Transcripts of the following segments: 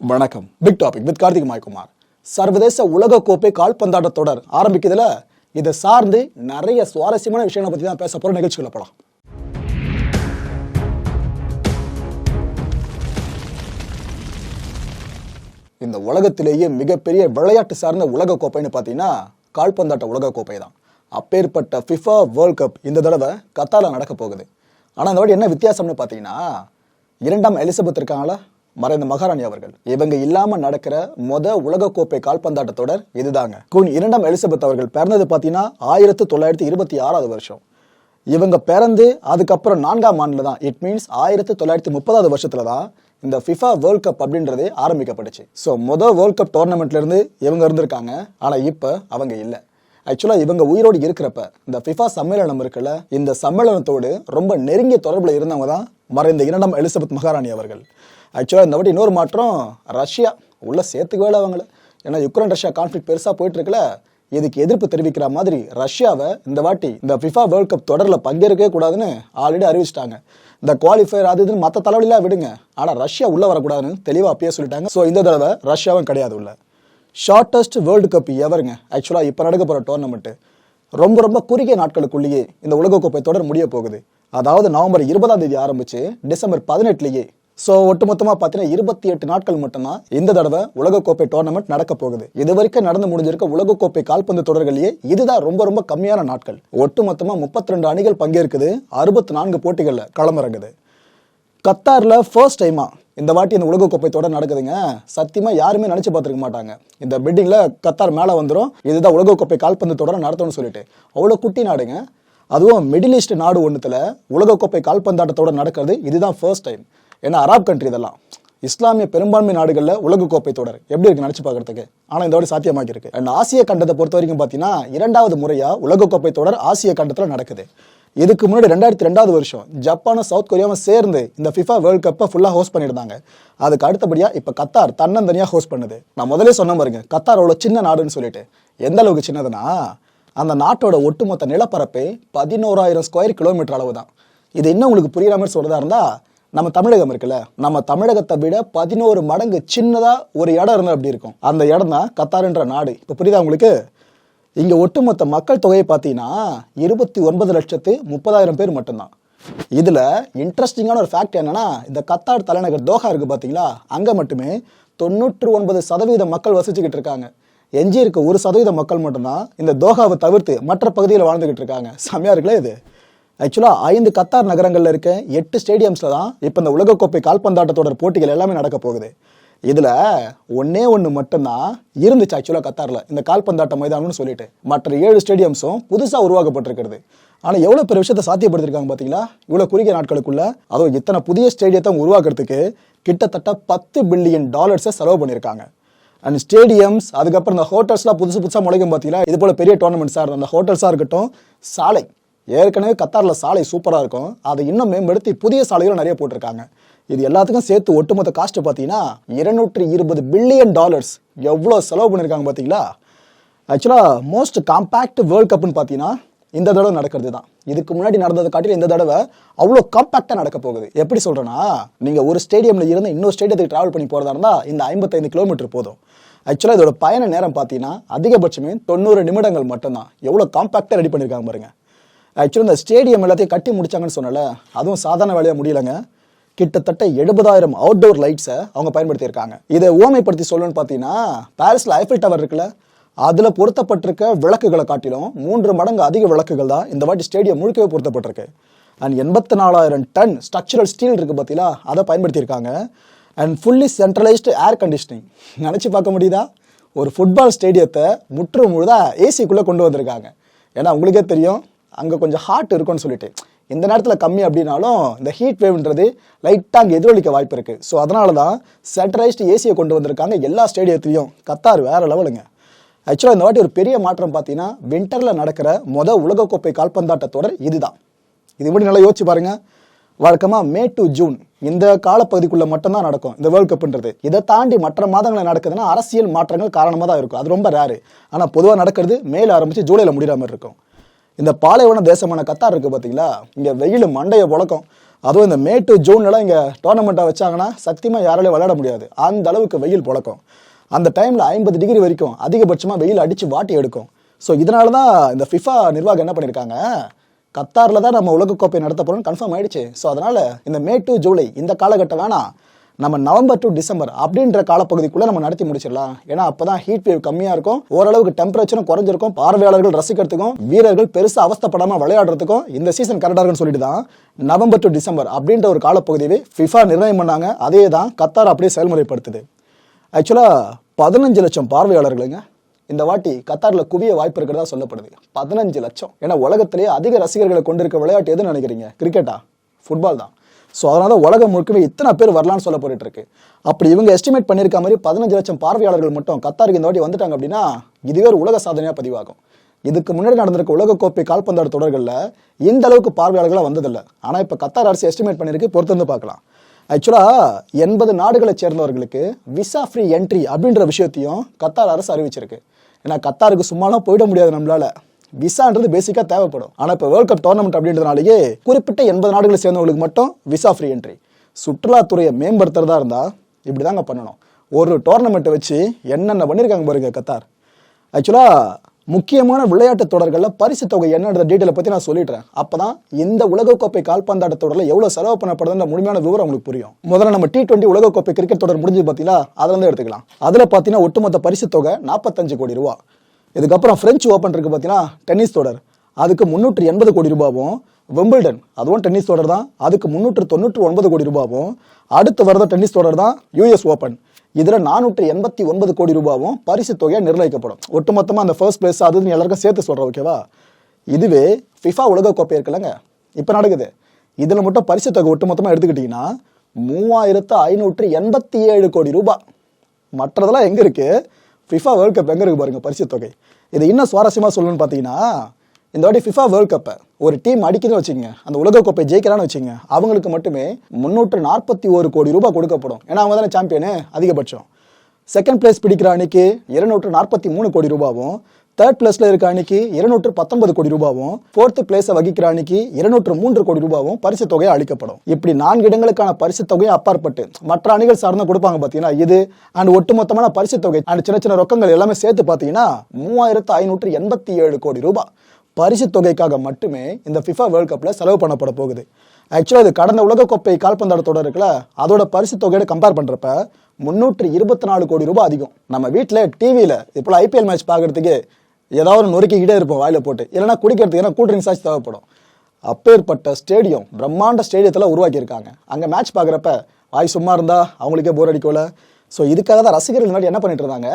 வணக்கம். Big topic with Karthik Maikumar. சர்வதேச உலக கோப்பை கால்பந்தாட்ட தொடர் ஆரம்பிக்குதுல இதை சார்ந்து நிறைய சுவாரஸ்யமான விஷயங்களை பத்தி தான் பேச போற நிகழ்ச்சிகளை போலாம். இந்த உலகத்திலேயே மிகப்பெரிய விளையாட்டு சார்ந்த உலக கோப்பைன்னு பார்த்தீங்கன்னா கால்பந்தாட்ட உலக கோப்பை தான். அப்பேற்பட்ட ஃபிஃபா வேர்ல்ட் கப் இந்த தடவை கத்தாரில் நடக்க போகுது. ஆனால் இந்த வாட்டி என்ன வித்தியாசம்னு பார்த்தீங்கன்னா இரண்டாம் எலிசபெத் இருக்காங்களா மறைந்த மகாராணி அவர்கள். இவங்க இல்லாம நடக்கிற மொத உலக கோப்பை கால்பந்தாட்ட தொடர் இதுதாங்க. குயின் இரண்டாம் எலிசபெத் அவர்கள் பிறந்தது பார்த்தீங்கன்னா ஆயிரத்து தொள்ளாயிரத்தி இருபத்தி ஆறாவது வருஷம். இவங்க பிறந்து அதுக்கப்புறம் நான்காம் ஆண்டுல தான். இட் மீன்ஸ் ஆயிரத்தி தொள்ளாயிரத்தி முப்பதாவது வருஷத்துல தான் இந்த ஃபிஃபா வேர்ல்ட் கப் அப்படின்றதே ஆரம்பிக்கப்பட்டுச்சு. ஸோ மொதல் வேர்ல்ட் கப் டோர்னமெண்ட்ல இருந்து இவங்க இருந்திருக்காங்க. ஆனா இப்போ அவங்க இல்லை. ஆக்சுவலாக இவங்க உயிரோடு இருக்கிறப்ப இந்த ஃபிஃபா சம்மேளனம் இருக்குல்ல இந்த சம்மேளனத்தோடு ரொம்ப நெருங்கிய தொடர்பில் இருந்தவங்க தான் மறைந்த இரண்டாம் எலிசபெத் மகாராணி அவர்கள். ஆக்சுவலாக இந்த வாட்டி இன்னொரு மாற்றம் ரஷ்யா. உள்ளே சேர்த்துக்கவே இல்லை அவங்கள. ஏன்னா யுக்ரைன் ரஷ்யா கான்ஃப்ளிக் பெருசாக போயிட்டுருக்குல இதுக்கு எதிர்ப்பு தெரிவிக்கிற மாதிரி ரஷ்யாவை இந்த வாட்டி இந்த ஃபிஃபா வேர்ல்ட் கப் தொடரில் பங்கேற்கவே கூடாதுன்னு ஆல்ரெடி அறிவிச்சிட்டாங்க. இந்த குவாலிஃபயர் அது இதுன்னு மற்ற தலைவலிலாம் விடுங்க. ஆனால் ரஷ்யா உள்ளே வரக்கூடாதுன்னு தெளிவாக அப்பயே சொல்லிட்டாங்க. ஸோ இந்த தடவை ரஷ்யாவும் கிடையாது உள்ள. ஷார்ட்டஸ்ட் வேர்ல்டு கப் எவருங்க? ஆக்சுவலாக இப்போ நடக்க போகிற டோர்னமெண்ட்டு ரொம்ப ரொம்ப குறுகிய நாட்களுக்குள்ளேயே இந்த உலகக்கோப்பை தொடர் முடிய போகுது. அதாவது நவம்பர் இருபதாம் தேதி ஆரம்பித்து டிசம்பர் பதினெட்டுலேயே ஸோ ஒட்டுமொத்தமாக பார்த்தீங்கன்னா இருபத்தி எட்டு நாட்கள் மட்டும்தான் இந்த தடவை உலகக்கோப்பை டோர்னமெண்ட் நடக்க போகுது. இது வரைக்கும் நடந்து முடிஞ்சிருக்க உலகக்கோப்பை கால்பந்து தொடர்களையே இதுதான் ரொம்ப ரொம்ப கம்மியான நாட்கள். ஒட்டுமொத்தமாக முப்பத்தி ரெண்டு அணிகள் பங்கேற்குது அறுபத்தி நான்கு போட்டிகளில் களமிறங்குது. கத்தாரில் ஃபர்ஸ்ட் டைமா இந்த வாட்டி இந்த உலகக்கோப்பை தொடர் நடக்குதுங்க. சத்தியமா யாருமே நினைச்சு பார்த்துருக்க மாட்டாங்க. இந்த பில்டிங்ல கத்தார் மேலே வந்துடும் இதுதான் உலகக்கோப்பை கால்பந்து தொடர் நடத்தணும்னு சொல்லிட்டு. அவ்வளோ குட்டி நாடுங்க. அதுவும் மிடில் ஈஸ்ட் நாடு ஒன்றுத்தில் உலகக்கோப்பை கால்பந்தாட்டத்தோட நடக்கிறது இதுதான் ஃபர்ஸ்ட் டைம் ஏன்னா அராப் கண்ட்ரி இதெல்லாம். இஸ்லாமிய பெரும்பான்மை நாடுகளில் உலகக்கோப்பை தொடர். எப்படி இருக்கு நினைச்சு பார்க்கறதுக்கு? ஆனால் இந்த வாட்டி சாத்தியமாக இருக்கு அண்ட் ஆசிய கண்டத்தை பொறுத்த வரைக்கும் பார்த்தீங்கன்னா இரண்டாவது முறையா உலகக்கோப்பை தொடர் ஆசிய கண்டத்தில் நடக்குது. இதுக்கு முன்னாடி ரெண்டாயிரத்தி ரெண்டாவது வருஷம் ஜப்பானும் சவுத் கொரியாவும் சேர்ந்து இந்த ஃபிஃபா வேர்ல்ட் கப்பை ஃபுல்லாக ஹோஸ்ட் பண்ணியிருந்தாங்க. அதுக்கு அடுத்தபடியாக இப்போ கத்தார் தன்னந்தனியாக ஹோஸ்ட் பண்ணுது. நான் முதல்ல சொன்ன பாருங்க கத்தார் அவ்வளோ சின்ன நாடுன்னு சொல்லிட்டு. எந்த அளவுக்கு சின்னதுன்னா அந்த நாட்டோட ஒட்டுமொத்த நிலப்பரப்பே பதினோராயிரம் ஸ்கொயர் கிலோமீட்டர் அளவு தான் இது இன்னும் உங்களுக்கு புரியுற மாதிரி இருந்தால் நம்ம தமிழகம் இருக்குல்ல நம்ம தமிழகத்தை விட பதினோரு மடங்கு சின்னதா ஒரு இடம் இருந்தால் அப்படி இருக்கும்? அந்த இடம் தான் கத்தார்ன்ற நாடு. இப்போ புரியுதா உங்களுக்கு? இங்க ஒட்டுமொத்த மக்கள் தொகையை பார்த்தீங்கன்னா இருபத்தி ஒன்பது லட்சத்து முப்பதாயிரம் பேர் மட்டும்தான். இதுல இன்ட்ரெஸ்டிங்கான ஒரு ஃபேக்ட் என்னன்னா இந்த கத்தார் தலைநகர் தோஹா இருக்கு பாத்தீங்களா? அங்க மட்டுமே தொண்ணூற்று ஒன்பது சதவீத மக்கள் வசிச்சுக்கிட்டு இருக்காங்க. எஞ்சி இருக்க ஒரு சதவீத மக்கள் மட்டும்தான் இந்த தோஹாவை தவிர்த்து மற்ற பகுதியில் வாழ்ந்துகிட்டு இருக்காங்க. செம்மையா இருக்குல்ல இது? ஆக்சுவலாக ஐந்து கத்தார் நகரங்களில் இருக்க எட்டு ஸ்டேடியம்ஸில் தான் இப்போ இந்த உலகக்கோப்பை கால்பந்தாட்டத்தோட போட்டிகள் எல்லாமே நடக்க போகுது. இதில் ஒன்றே ஒன்று மட்டும்தான் இருந்துச்சு ஆக்சுவலாக கத்தாரில். இந்த கால்பந்தாட்ட மைதானம்னு சொல்லிட்டு. மற்ற ஏழு ஸ்டேடியம்ஸும் புதுசாக உருவாக்கப்பட்டிருக்கிறது. ஆனால் எவ்வளோ பெரிய விஷயத்தை சாத்தியப்படுத்திருக்காங்க பார்த்தீங்களா இவ்வளோ குறுகிய நாட்களுக்குள்ள அதுவும் இத்தனை புதிய ஸ்டேடியத்தை உருவாக்குறதுக்கு கிட்டத்தட்ட பத்து பில்லியன் டாலர்ஸை செலவு பண்ணியிருக்காங்க. அண்ட் ஸ்டேடியம்ஸ் அதுக்கப்புறம் இந்த ஹோட்டல்ஸ்லாம் புதுசு புதுசாக முளைக்கும் பார்த்தீங்களா இது போல் பெரிய டோர்னமெண்ட்ஸாக இருந்த அந்த ஹோட்டல்ஸாக இருக்கட்டும் சாலை ஏற்கனவே கத்தாரில் சாலை சூப்பராக இருக்கும். அதை இன்னும் மேம்படுத்தி புதிய சாலைகளும் நிறைய போட்டிருக்காங்க. இது எல்லாத்துக்கும் சேர்த்து ஒட்டுமொத்த காஸ்ட் பார்த்தீங்கன்னா இருநூற்றி இருபது பில்லியன் டாலர்ஸ் எவ்வளோ செலவு பண்ணியிருக்காங்க பார்த்தீங்களா ஆக்சுவலாக மோஸ்ட் காம்பேக்ட் வேர்ல்ட் கப்னு பார்த்தீங்கன்னா இந்த தடவை நடக்கிறது தான் இதுக்கு முன்னாடி நடந்ததை காட்டிலும் இந்த தடவை அவ்வளோ காம்பேக்டாக நடக்க போகுது. எப்படி சொல்கிறேன்னா நீங்கள் ஒரு ஸ்டேடியமில் இருந்து இன்னொரு ஸ்டேடியத்துக்கு ட்ராவல் பண்ணி போகிறதா இருந்தால் இந்த ஐம்பத்தைந்து கிலோமீட்டர் போதும். ஆக்சுவலாக இதோட பயண நேரம் பார்த்தீங்கன்னா அதிகபட்சமே தொண்ணூறு நிமிடங்கள் மட்டும்தான். எவ்வளோ காம்பேக்டாக ரெடி பண்ணியிருக்காங்க பாருங்கள் ஆக்சுவலாக இந்த ஸ்டேடியம் எல்லாத்தையும் கட்டி முடிச்சாங்கன்னு சொன்னல அதுவும் சாதாரண வேலையாக முடியலங்க. கிட்டத்தட்ட எழுபதாயிரம் அவுட்டோர் லைட்ஸை அவங்க பயன்படுத்தியிருக்காங்க. இதை ஓமைப்படுத்தி சொல்லணும்னு பார்த்தீங்கன்னா பாரிஸில் ஐஃபில் டவர் இருக்குல்ல அதில் பொருத்தப்பட்டிருக்க விளக்குகளை காட்டிலும் மூன்று மடங்கு அதிக விளக்குகள் தான் இந்த வாட்டி ஸ்டேடியம் முழுக்கவே பொருத்தப்பட்டிருக்கு. அண்ட் எண்பத்தி நாலாயிரம் டன் ஸ்ட்ரக்சரல் ஸ்டீல் இருக்குது பார்த்தீங்களா அதை பயன்படுத்தியிருக்காங்க. And fully centralised air conditioning நினச்சி பார்க்க முடியுதா? ஒரு ஃபுட்பால் ஸ்டேடியத்தை முற்று முழுதா ஏசிக்குள்ளே கொண்டு வந்திருக்காங்க. ஏன்னா உங்களுக்கே தெரியும் அங்கே கொஞ்சம் ஹாட் இருக்கும்னு சொல்லிட்டு. இந்த நேரத்தில் கம்மி அப்படின்னாலும் இந்த ஹீட் வேவ்ன்றது லைட்டாக அங்கே எதிரொலிக்க வாய்ப்பு இருக்குது ஸோ அதனால தான் சேட்டரைஸ்டு ஏசியை கொண்டு வந்திருக்காங்க எல்லா ஸ்டேடியத்துலையும் கத்தார் வேறு லெவலுங்க. ஆக்சுவலாக இந்த வாட்டி ஒரு பெரிய மாற்றம் பார்த்தீங்கன்னா வின்டரில் நடக்கிற மொதல் உலகக்கோப்பை கால்பந்தாட்ட தொடர் இதுதான். இது மட்டும் நல்லா யோசிச்சு பாருங்க. வழக்கமாக மே டு ஜூன் இந்த காலப்பகுதிக்குள்ளே மட்டும்தான் நடக்கும் இந்த வேர்ல்ட் கப்ன்றது இதை தாண்டி மற்ற மாதங்களில் நடக்குதுன்னா அரசியல் மாற்றங்கள் காரணமாக தான் இருக்கும். அது ரொம்ப ரேரு ஆனால் பொதுவாக நடக்கிறது மேலே ஆரம்பித்து ஜூலையில் முடிகிற மாதிரி இருக்கும். இந்த பாலைவன தேசமான கத்தார் இருக்கு பார்த்தீங்களா இங்கே வெயில் மண்டைய புழக்கம். அதுவும் இந்த மே டு ஜூன்லாம் இங்கே டோர்னமெண்ட்டை வச்சாங்கன்னா சக்தியமாக யாராலையும் விளையாட முடியாது. அந்த அளவுக்கு வெயில் புழக்கம். அந்த டைமில் ஐம்பது டிகிரி வரைக்கும் அதிகபட்சமாக வெயில் அடித்து வாட்டி எடுக்கும். ஸோ இதனால தான் இந்த ஃபிஃபா நிர்வாகம் என்ன பண்ணியிருக்காங்க கத்தாரில் தான் நம்ம உலகக்கோப்பை நடத்த போகிறோம்னு கன்ஃபார்ம் ஆயிடுச்சு. ஸோ அதனால் இந்த மே டு ஜூலை இந்த காலகட்டம் வேணாம். நம்ம நவம்பர் டு டிசம்பர் அப்படின்ற காலப்பகுதிக்குள்ளே நம்ம நடத்தி முடிச்சிடலாம். ஏன்னா அப்போ தான் ஹீட் வேவ் கம்மியாக இருக்கும். ஓரளவுக்கு டெம்பரேச்சரும் குறைஞ்சிருக்கும். பார்வையாளர்கள் ரசிக்கிறதுக்கும் வீரர்கள் பெருசாக அவஸ்தப்படாமல் விளையாடுறதுக்கும் இந்த சீசன் கரெக்டாக இருக்குன்னு சொல்லிட்டு தான் நவம்பர் டு டிசம்பர் அப்படின்ற ஒரு காலப்பகுதியை ஃபிஃபா நிர்ணயம் பண்ணாங்க. அதே தான் கத்தார் அப்படியே செயல்முறைப்படுத்துது. ஆக்சுவலாக பதினஞ்சு லட்சம் பார்வையாளர்களுங்க. இந்த வாட்டி கத்தாரில் குவிய வாய்ப்பு இருக்கிறதா சொல்லப்படுது. பதினஞ்சு லட்சம். ஏன்னா உலகத்திலேயே அதிக ரசிகர்களை கொண்டிருக்க விளையாட்டு எதுன்னு நினைக்கிறீங்க? கிரிக்கெட்டா ஃபுட்பால் தான். ஸோ அதனால தான் உலகம் முழுக்கவே இத்தனை பேர் வரலான்னு சொல்லப்பட்டு இருக்கு அப்படி இவங்க எஸ்டிமேட் பண்ணியிருக்க மாதிரி பதினஞ்சு லட்சம் பார்வையாளர்கள் மட்டும் கத்தாருக்கு இந்த வாட்டி வந்துட்டாங்க அப்படின்னா இதுவே ஒரு உலக சாதனையாக பதிவாகும். இதுக்கு முன்னாடி நடந்திருக்க உலகக்கோப்பை கால்பந்தாட்ட தொடர்களில் இந்த அளவுக்கு பார்வையாளர்களாக வந்ததில்லை. ஆனால் இப்போ கத்தார் அரசு எஸ்டிமேட் பண்ணியிருக்கு பொறுத்து வந்து பார்க்கலாம். ஆக்சுவலாக எண்பது நாடுகளை சேர்ந்தவர்களுக்கு விசா ஃப்ரீ என்ட்ரி அப்படின்ற விஷயத்தையும் கத்தார் அரசு அறிவிச்சிருக்கு. ஏன்னா கத்தாருக்கு சும்மாலாம் போயிட முடியாது நம்மளால. விசான்றது பேசிக்காக தேவைப்படும். ஆனால் இப்போ வேர்ல்ட் கப் டோர்னமெண்ட் அப்படின்றதுனாலேயே குறிப்பிட்ட எண்பது நாடுகளை சேர்ந்தவங்களுக்கு மட்டும் விசா ஃப்ரீ என்ட்ரி சுற்றுலாத்துறையை மேம்படுத்துறதா இருந்தால் இப்படி தாங்க பண்ணணும். ஒரு டோர்னமெண்ட்டை வச்சு என்னென்ன பண்ணியிருக்காங்க பாருங்க கத்தார். ஆக்சுவலாக முக்கியமான விளையாட்டு தொடர்களில் பரிசு தொகை என்னன்ற டீட்டெயிலை பற்றி நான் சொல்லிடுறேன். அப்போ தான் இந்த உலகக்கோப்பை கால்பந்தாட்ட தொடரில் எவ்வளோ செலவு பண்ணப்படுதுன்ற முழுமையான விவரம் உங்களுக்கு புரியும். முதல்ல நம்ம டி டுவெண்ட்டி உலகக்கோப்பை கிரிக்கெட் தொடர் முடிஞ்சு பார்த்தீங்களா அதில் இருந்து எடுத்துக்கலாம். அதில் பார்த்தீங்கன்னா ஒட்டுமொத்த பரிசு தொகை நாற்பத்தஞ்சு கோடி ரூபா. இதுக்கப்புறம் பிரெஞ்சு ஓப்பன் இருக்கு பார்த்தீங்கன்னா டென்னிஸ் தொடர். அதுக்கு முந்நூற்றி எண்பது கோடி ரூபாவும் விம்பிள்டன் அதுவும் டென்னிஸ் தொடர் தான். அதுக்கு முந்நூற்று தொண்ணூற்று ஒன்பது கோடி ரூபாவும் அடுத்து வரத டென்னிஸ் தொடர் தான் யூஎஸ் ஓப்பன் இதில் நானூற்றி எண்பத்தி ஒன்பது கோடி ரூபாவும் பரிசு தொகையாக நிர்ணயிக்கப்படும். ஒட்டுமொத்தமாக அந்த ஃபர்ஸ்ட் பிளேஸ் அதுன்னு எல்லாருக்கும் சேர்த்து சொல்கிறேன் ஓகேவா இதுவே ஃபிஃபா உலகக்கோப்பை இருக்குல்லங்க. இப்போ நடக்குது. இதில் மட்டும் பரிசு தொகை ஒட்டுமொத்தமாக எடுத்துக்கிட்டிங்கன்னா மூவாயிரத்து ஐநூற்று எண்பத்தி ஏழு கோடி ரூபாய் மற்றதெல்லாம் எங்கே இருக்குது ஃபிஃபா வேர்ல்ட் கப் எங்கே இருக்குது பாருங்கள் பரிசு தொகை. இது இன்னும் சுவாரஸ்யமாக சொல்லணும்னு பார்த்தீங்கன்னா இந்த வாட்டி ஃபிஃபா வேர்ல்ட் கப்பை ஒரு டீம் அடிக்குதுன்னு வச்சுங்க அந்த உலகக்கோப்பை ஜெயிக்கிறான்னு வச்சுங்க அவங்களுக்கு மட்டுமே முந்நூற்று நாற்பத்தி ஒரு கோடி ரூபாய் கொடுக்கப்படும். ஏன்னா அவங்க தானே சாம்பியனு அதிகபட்சம். செகண்ட் பிளேஸ் பிடிக்கிற அணிக்கு இருநூற்று நாற்பத்தி மூணு கோடி ரூபாவும் தேர்ட் பிளேஸ்ல இருக்க அணிக்கு இருநூற்று பத்தொன்பது கோடி ரூபாவும் ஃபோர்த் பிளேஸை வகிக்கிற அணிக்கு இருநூற்று மூன்று கோடி ரூபாவும் பரிசு தொகை அளிக்கப்படும். இப்படி நான்கு இடங்களுக்கான பரிசு தொகையை அப்பாற்பட்டு மற்ற அணிகள் சார்ந்து கொடுப்பாங்க பார்த்தீங்கன்னா இது அண்ட் ஒட்டுமொத்தமான பரிசு தொகை அண்ட் சின்ன சின்ன ரொக்கங்கள் எல்லாமே சேர்த்து பார்த்தீங்கன்னா மூவாயிரத்து ஐநூற்று எண்பத்தி ஏழு கோடி ரூபாய் பரிசு தொகைக்காக மட்டுமே இந்த ஃபிஃபா வேர்ல்ட் கப்பில் செலவு பண்ணப்பட போகுது. ஆக்சுவலாக இது கடந்த உலகக்கோப்பை கால்பந்தாட்ட தொடர் இருக்குல்ல அதோட பரிசு தொகையோட கம்பேர் பண்ணுறப்ப முந்நூற்றி இருபத்தி நாலு கோடி ரூபாய் அதிகம். நம்ம வீட்டில் டிவியில் இப்போ ஐபிஎல் மேட்ச் பார்க்கறதுக்கு ஏதாவது நொறுக்கிக்கிட்டே இருப்போம் வாயில் போட்டு. இல்லைன்னா குடிக்கிறதுக்கு ஏன்னா கூல் ட்ரிங்க்ஸ் ஆச்சு தேவைப்படும். அப்பேற்பட்ட ஸ்டேடியம் பிரம்மாண்ட ஸ்டேடியத்தில் உருவாக்கியிருக்காங்க. அங்கே மேட்ச் பார்க்குறப்ப வாய் சும்மா இருந்தால் அவங்களுக்கே போர் அடிக்கல ஸோ இதுக்காக தான் ரசிகர்கள் முன்னாடி என்ன பண்ணிட்டு இருந்தாங்க?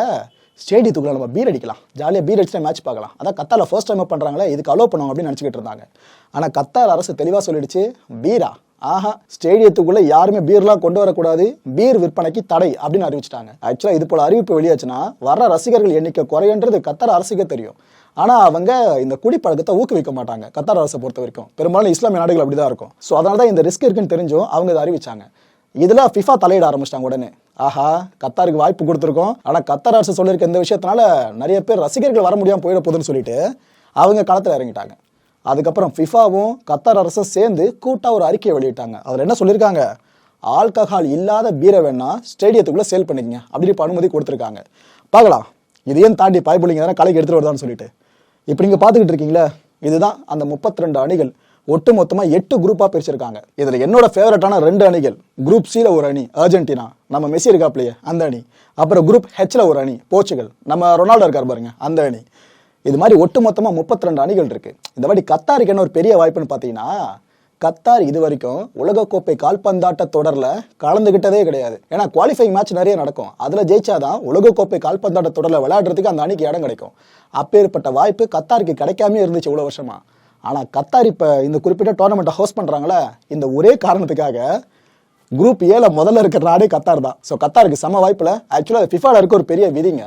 ஸ்டேடியத்துக்குள்ள நம்ம பீர் அடிக்கலாம். ஜாலியாக பீர் அடிச்சுட்டு மேட்ச் பார்க்கலாம். அதான் கத்தால ஃபர்ஸ்ட் டைம் பண்ணுறாங்களே இதுக்கு அலோவ் பண்ணுவோம் அப்படின்னு நினச்சிக்கிட்டு இருந்தாங்க. ஆனால் கத்தால் அரசு தெளிவாக சொல்லிடுச்சு பீரா ஆஹா ஸ்டேடியத்துக்குள்ள யாருமே பீர்லாம் கொண்டு வரக்கூடாது பீர் விற்பனைக்கு தடை அப்படின்னு அறிவிச்சிட்டாங்க. ஆக்சுவலாக இது போல அறிவிப்பு வெளியாச்சுன்னா வர ரசிகர்கள் எண்ணிக்கை குறையன்றது கத்தார் அரசுக்கே தெரியும். ஆனா அவங்க இந்த குடிப்பழக்கத்தை ஊக்குவிக்க மாட்டாங்க கத்தார் அரசை பொறுத்த வரைக்கும். பெரும்பாலும் இஸ்லாமிய நாடுகள் அப்படிதான் இருக்கும். ஸோ அதனால தான் இந்த ரிஸ்க் இருக்குன்னு தெரிஞ்சும் அவங்க இதை அறிவிச்சாங்க. இதுல ஃபிஃபா தலையிட ஆரம்பிச்சிட்டாங்க உடனே. ஆஹா கத்தாருக்கு வாய்ப்பு கொடுத்துருக்கோம். ஆனா கத்தார் அரசு சொல்லியிருக்க இந்த விஷயத்தினால நிறைய பேர் ரசிகர்கள் வர முடியாம போயிட போகுதுன்னு சொல்லிட்டு அவங்க களத்துல இறங்கிட்டாங்க. அதுக்கப்புறம் ஃபிஃபாவும் கத்தார் அரசும் சேர்ந்து கூட்டாக ஒரு அறிக்கையை வெளியிட்டாங்க. அதில் என்ன சொல்லியிருக்காங்க? ஆல்கஹால் இல்லாத பீரை வேணா ஸ்டேடியத்துக்குள்ளே சேல் பண்ணிக்கங்க. அப்படி இப்போ அனுமதி கொடுத்துருக்காங்க. பார்க்கலாம். இதையும் தாண்டி பாய்புலிங்க தானே கலைக்கு எடுத்துகிட்டு வருதான்னு சொல்லிட்டு. இப்போ நீங்கள் பார்த்துக்கிட்டு இருக்கீங்களே? இதுதான் அந்த 32 அணிகள். ஒட்டு மொத்தமாக எட்டு குரூப்பாக பிரிச்சிருக்காங்க. இதில் என்னோட ஃபேவரட்டான ரெண்டு அணிகள். குரூப் சியில் ஒரு அணி அர்ஜென்டினா. நம்ம மெஸ்ஸி இருக்காப்லையே அந்த அணி. அப்புறம் குரூப் ஹெச்ல ஒரு அணி போர்ச்சுகல். நம்ம ரொனால்டோ இருக்கார் பாருங்க அந்த அணி. இது மாதிரி ஒட்டு மொத்தமா 32 அணிகள் இருக்கு. இந்த மாதிரி கத்தாருக்கு என்ன ஒரு பெரிய வாய்ப்புன்னு பார்த்தீங்கன்னா கத்தார் இது வரைக்கும் உலகக்கோப்பை கால்பந்தாட்ட தொடரில் கலந்துகிட்டதே கிடையாது. ஏன்னா குவாலிஃபைங் மேட்ச் நிறைய நடக்கும். அதில் ஜெயிச்சாதான் உலகக்கோப்பை கால்பந்தாட்ட தொடரில் விளையாடுறதுக்கு அந்த அணிக்கு இடம் கிடைக்கும். அப்பேற்பட்ட வாய்ப்பு கத்தாருக்கு கிடைக்காம இருந்துச்சு இவ்வளோ வருஷமா. ஆனால் கத்தார் இப்போ இந்த குறிப்பிட்ட டோர்னமெண்ட்டை ஹோஸ்ட் பண்ணுறாங்களே இந்த ஒரே காரணத்துக்காக குரூப் ஏல முதல்ல இருக்கிற நாடே கத்தார் தான். ஸோ கத்தாருக்கு சம வாய்ப்பில் ஆக்சுவலாக ஃபிஃபாவில் இருக்க ஒரு பெரிய விதிங்க.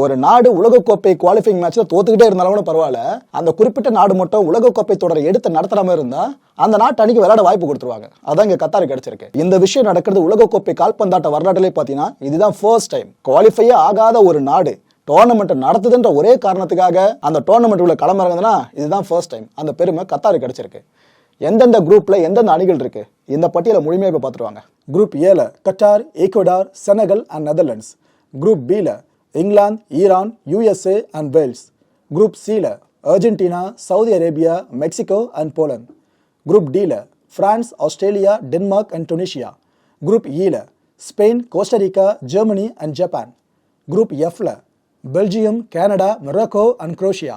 ஒரு நாடு உலகக்கோப்பை குவாலிஃபைங் மேட்ச்ல தோத்துக்கிட்டே இருந்தாலும் கூட பரவாயில்ல. அந்த குறிப்பிட்ட நாடு மட்டும் உலகக்கோப்பை தொடரை எடுத்து நடத்துற மாதிரி இருந்தா அந்த நாட்டு அணிக்கு விளையாட வாய்ப்பு கொடுத்துருவாங்க. அதான் இங்க கத்தார் கிடைச்சிருக்கு. இந்த விஷயம் நடக்கிறது உலகக்கோப்பை கால்பந்தாட்ட வரலாற்றிலே பார்த்தீங்கன்னா இதுதான் ஃபர்ஸ்ட் டைம் குவாலிஃபையே ஆகாத ஒரு நாடு. டோர்னமெண்ட் நடத்துதுன்ற ஒரே காரணத்துக்காக அந்த டோர்னமெண்ட் உள்ள களமிறங்குதுன்னா இதுதான் ஃபர்ஸ்ட் டைம் அந்த பெருமை கத்தாருக்கு கிடைச்சிருக்கு. எந்தெந்த குரூப்ல எந்தெந்த அணிகள் இருக்கு? இந்த பட்டியலை முழுமையாக இப்போ பார்த்துருவாங்க குரூப் ஏல Qatar Ecuador Senegal and Netherlands group பில England Iran USA and Wales group சியில் Argentina Saudi Arabia Mexico and Poland. Group டியில் France Australia Denmark and Tunisia group ஈல e Spain Costa Rica Germany and Japan. Group எஃப்ல Belgium Canada Morocco and Croatia.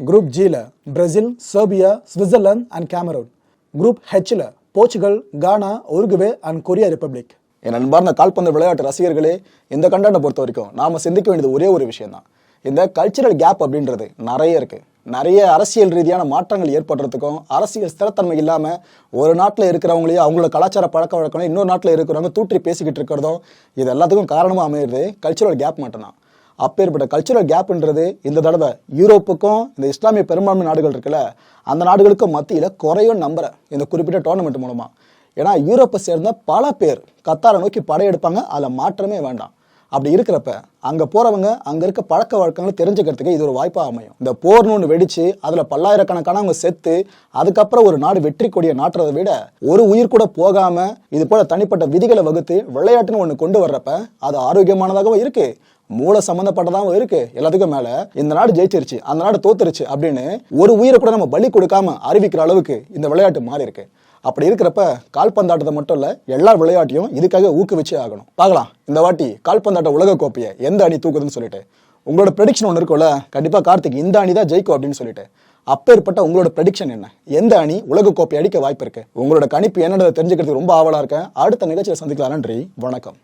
Group ஜியில் Brazil Serbia Switzerland and Cameroon. Group ஹெச்சில் Portugal Ghana Uruguay and Korea republic. என் அன்பார்ந்த கால்பந்து விளையாட்டு ரசிகர்களே இந்த கண்டனை பொறுத்த வரைக்கும் நாம் சிந்திக்க வேண்டியது ஒரே ஒரு விஷயம் தான் இந்த கல்ச்சுரல் கேப் அப்படின்றது நிறைய இருக்குது நிறைய அரசியல் ரீதியான மாற்றங்கள் ஏற்படுறதுக்கும் அரசியல் ஸ்திரத்தன்மை இல்லாமல் ஒரு நாட்டில் இருக்கிறவங்களையும் அவங்களோட கலாச்சார பழக்க வழக்கம் இன்னொரு நாட்டில் இருக்கிறவங்க தூற்றி பேசிக்கிட்டு இருக்கிறதும் இது எல்லாத்துக்கும் காரணமாக அமையிறது கல்ச்சுரல் கேப் மட்டும்தான். அப்பேற்பட்ட கல்ச்சுரல் கேப்ன்றது இந்த தடவை யூரோப்புக்கும் இந்த இஸ்லாமிய பெரும்பான்மை நாடுகள் இருக்குல்ல அந்த நாடுகளுக்கும் மத்தியில் குறையும் நம்புகிறேன் இந்த குறிப்பிட்ட டோர்னமெண்ட் மூலமாக ஏன்னா யூரோப்பை சேர்ந்த பல பேர் கத்தாரை நோக்கி படையெடுப்பாங்க அதில் மாற்றமே வேண்டாம். அப்படி இருக்கிறப்ப அங்கே போகிறவங்க அங்கே இருக்க பழக்க வழக்கங்களை தெரிஞ்சுக்கிறதுக்கு இது ஒரு வாய்ப்பாக அமையும். இந்த போர்னு ஒன்று வெடித்து அதில் பல்லாயிரக்கணக்கானவங்க செத்து அதுக்கப்புறம் ஒரு நாடு வெற்றி கொடியை நாட்டுறதை விட ஒரு உயிர் கூட போகாமல் இது போல் தனிப்பட்ட விதிகளை வகுத்து விளையாட்டுன்னு ஒன்று கொண்டு வர்றப்ப அது ஆரோக்கியமானதாகவும் இருக்குது மூல சம்பந்தப்பட்டதாகவும் இருக்கு. எல்லாத்துக்கும் மேல இந்த நாடு ஜெயிச்சிருச்சு அந்த நாடு தோத்துருச்சு அப்படின்னு ஒரு உயிரை கூட நம்ம பலி கொடுக்காம அறிவிக்கிற அளவுக்கு இந்த விளையாட்டு மாறி இருக்கு அப்படி இருக்கிறப்ப கால்பந்தாட்டத்தை மட்டும் இல்ல எல்லா விளையாட்டையும் இதுக்காக ஊக்குவிச்சே ஆகணும். பார்க்கலாம். இந்த வாட்டி கால்பந்தாட்ட உலக கோப்பையை எந்த அணி தூக்குதுன்னு சொல்லிட்டு. உங்களோட ப்ரெடிக்ஷன் ஒன்று இருக்கும்ல கண்டிப்பா கார்த்திக் இந்த அணி தான் ஜெயிக்கும் அப்படின்னு சொல்லிட்டு. அப்பேற்பட்ட உங்களோட ப்ரெடிக்ஷன் என்ன? எந்த அணி உலக கோப்பை அடிக்க வாய்ப்பு இருக்கு? உங்களோட கணிப்பு என்னன்றதை தெரிஞ்சுக்கிறதுக்கு ரொம்ப ஆவலா இருக்கேன். அடுத்த நிகழ்ச்சியில் சந்திக்கலாம் நன்றி. வணக்கம்.